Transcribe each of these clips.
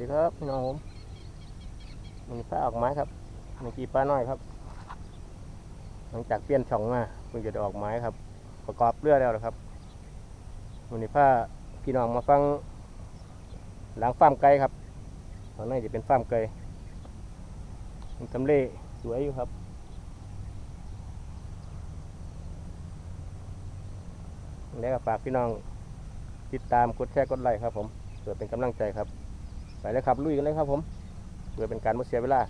ดีครับพี่น้องผมมันปลาออกไม้ครับเมื่อกี้ปลาน้อยครับ หลังจากเปลี่ยนช่องมาเพิ่งจะได้ออกไม้ครับ ประกอบเรือแล้วนะครับวันนี้พาพี่น้องมาฟัง หลังฟาร์มไก่ครับข้างในจะเป็นฟาร์มไก่มันทำเลสวยอยู่ครับแล้วก็ฝากพี่น้องติดตามกดแชร์กดไลค์ครับผมเพื่อเป็นกำลังใจครับ ไปเลยครับลุยกันเลยครับผมเพื่อเป็นการไม่เสียเวลา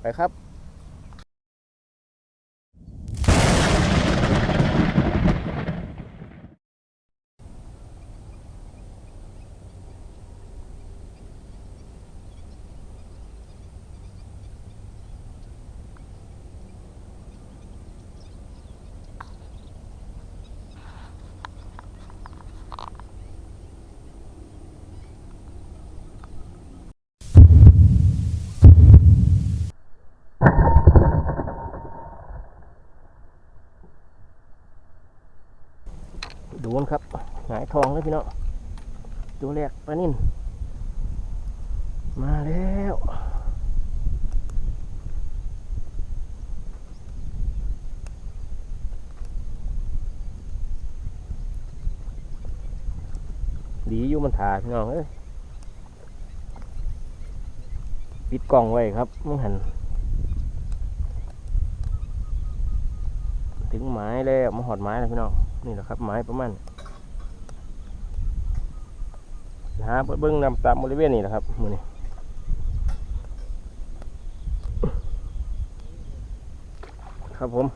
ไปครับ ทองเลยพี่น้องตัวแรกปลานิ่นมาแล้วดีอยู่มันถ่าพี่น้องเอ้ยปิดกล่องไว้ครับมึงหัน ถึงไม้แล้วมาหอดไม้แล้วพี่น้อง นี่แหละครับไม้ประมาณ หาเบิ้งนำตามบริเวณนี่แหละครับมือนี้ครับผม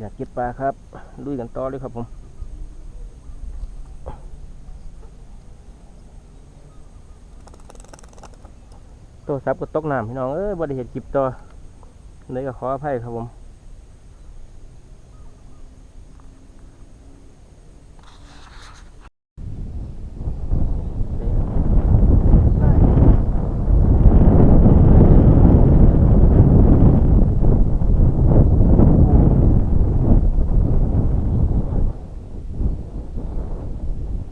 อยากเก็บปลาครับลุยกันต่อเลยครับผมโทรศัพท์ก็ตกน้ำพี่น้องเอ้ยบริเหตุคลิปต่อเลยก็ขออภัยครับผม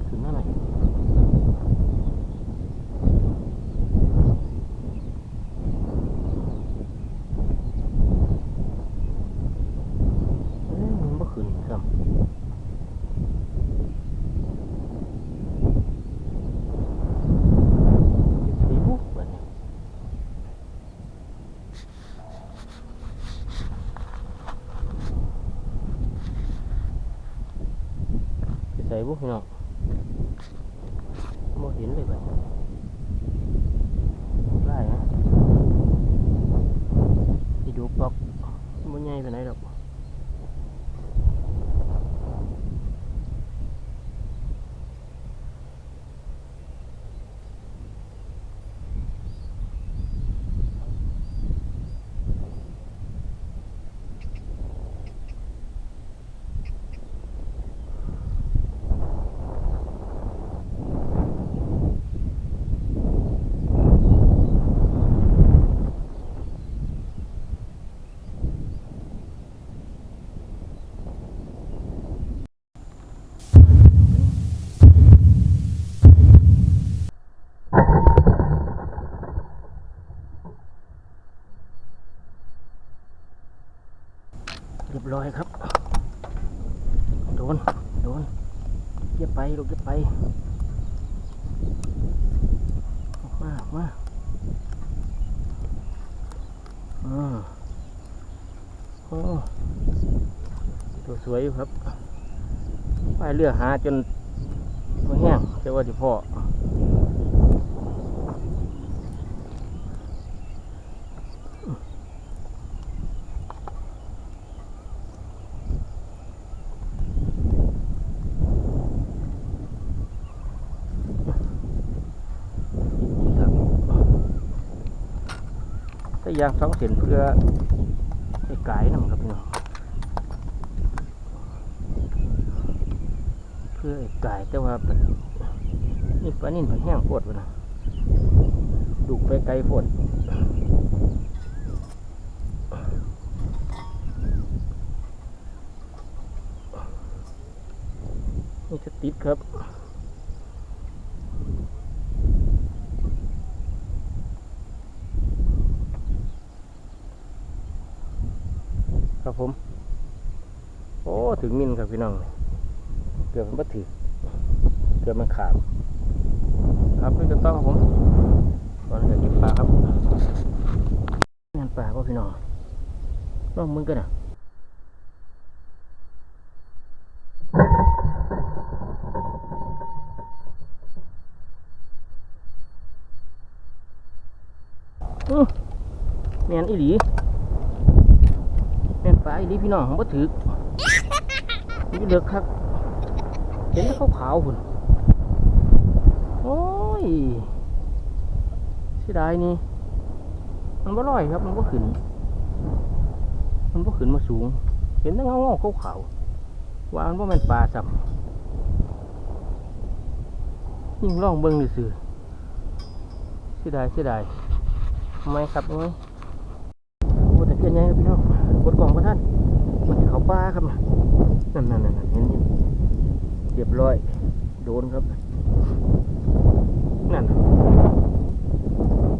ถึงนั่นไหนเอ้ยมันบ่ขึ้นครับสีบุกบัดนี้ ไปใส่บุกพี่น้องบ่เห็นเลยบัดนี้ได้นะสิดูปอกบ่ใหญ่ไปไหนใดดอก เรียบร้อยครับ โดน โดนเก็บไปลูกเก็บไปออกมาออกมาอืมโอ้ตัวสวยครับไปเรือหาจนบ่แห้งเจ้าว่าที่พ่อนี่ครับใส่ ยางสองเส้นเพื่อให้ไก่นำครับพี่น้องเพื่อให้ไก่แต่ว่านี่ปลานิ่นปลาแห้งโพดวะนะดูไปไกลโพดนี่จะติดครับ ครับผม โอ้ถึงมินครับพี่น้อง เกือบมันบ่ถือเกือบมันขาดครับด้วยกันต้องครับผมตอนนี้ก็เก็บปลาครับงานปลาก็พี่น้องลองมึงกันอะอื้อแม่นอีหลี แม่นปลาอีหลีพี่น้องผมบ่ถึกมันอยู่เลิกคักเห็นแล้วขาวๆพุ่นโอ้ยเสียดายนี่มันบ่ลอยครับ มันบ่ขึ้น มันบ่ขึ้นมาสูง เห็นแต่เงาๆขาวๆว่ามันบ่แม่นปลาซ้ำยิ่งลองเบิ่งซื่อเสียดายเสียดายทำไมครับทำไมโอ้แต่เพี้ยนใหญ่ครับพี่น้อง ป้าครับนั่นนั่นนั่นเห็นเห็นเรียบร้อย โดนครับ นั่น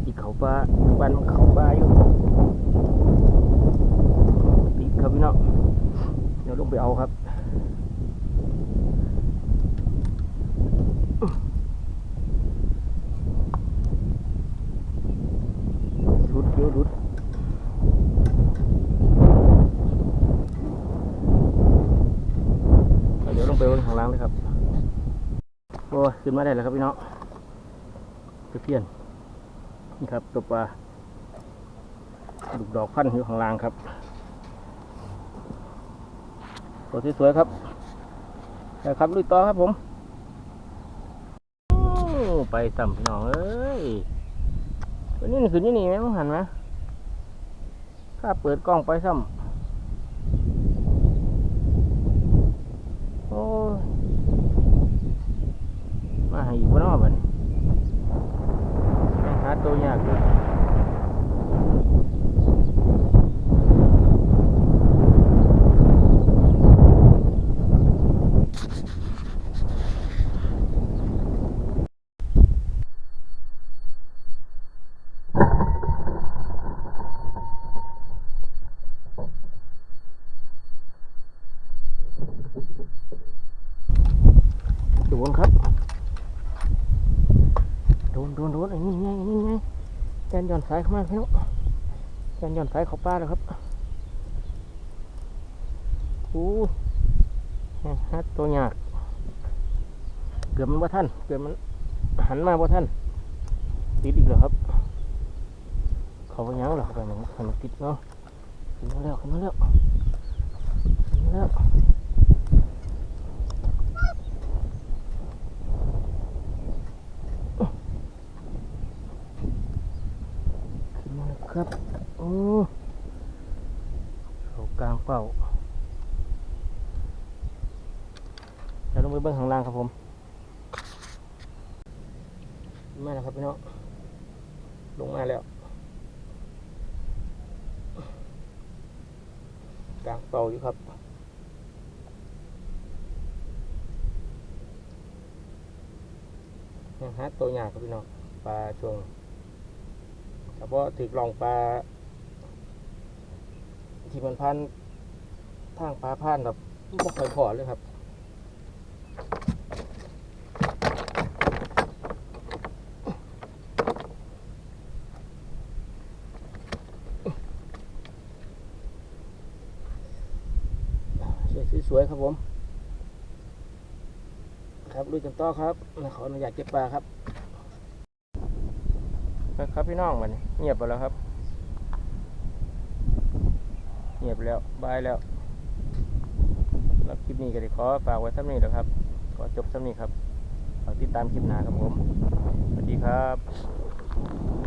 อีกเขาป้าบ้านมันเขาป้าอยู่ติดครับพี่น้องเดี๋ยวลงไปเอาครับรุดเดี๋ยวรุดยวลงไปบนข้างเลยครับโอ้ยขึ้นมาได้แล้วครับพี่น้องตะเพียนนี่ครับตัวปลาดุกดอกพันอยู่ข้างล่างครับตัวสวยๆครับไปครับลุยต่อครับผมไปต่ำพี่น้องเอ้ยวันนี้คือนี่นี่ไหมมึงหันไหมถ้าเปิดกล้องไปซ้ำโอ้ยมาให้อีกวันนอกบัดนแม่งหาตัวยากเลยโดนครับ โด นโดนโดนอันนี้ไงอันนี้ไงแกนหย่อนสายเข้ามาพี่น้องแกนหย่อนสายเขาป้าแล้วครับโอ้ฮัดตัวยากเกือบมันว่าท่านเกือบมันหันมาว่าท่านติดอีกแล้วครับ เขาไปยังหรอครับไปมันมันติดเนาะขึ้นมาแล้วขึ้นมาแล้วขึ้นมาแล้วขึ้นมาแล้วครับ โอ้เขาก ลางเป้าเดี๋ยวลงไปเบื้องข้างล่างครับผมมาแล้วครับพี่น้องลงมาแล้วกลางเป่าอยู่ครับยังหาตัวใหญ่ครับพี่น้องปลาช่วงเฉพาะถือกลองปลา ที่มันพันทางปลาพันแบบไม่ค่อยพอเลยครับสวยๆครับผม ครับลุยกันต่อครับขออนุญาตเก็บปลาครับ ครับพี่น้องมันเงียบไปแล้วครับ เงียบแล้วบายแล้วแล้วคลิปนี้ก็ได้ขอฝากไว้สักนี้นะครับ ขอจบสักนี้ครับฝากติดตามคลิปหน้าครับผม สวัสดีครับ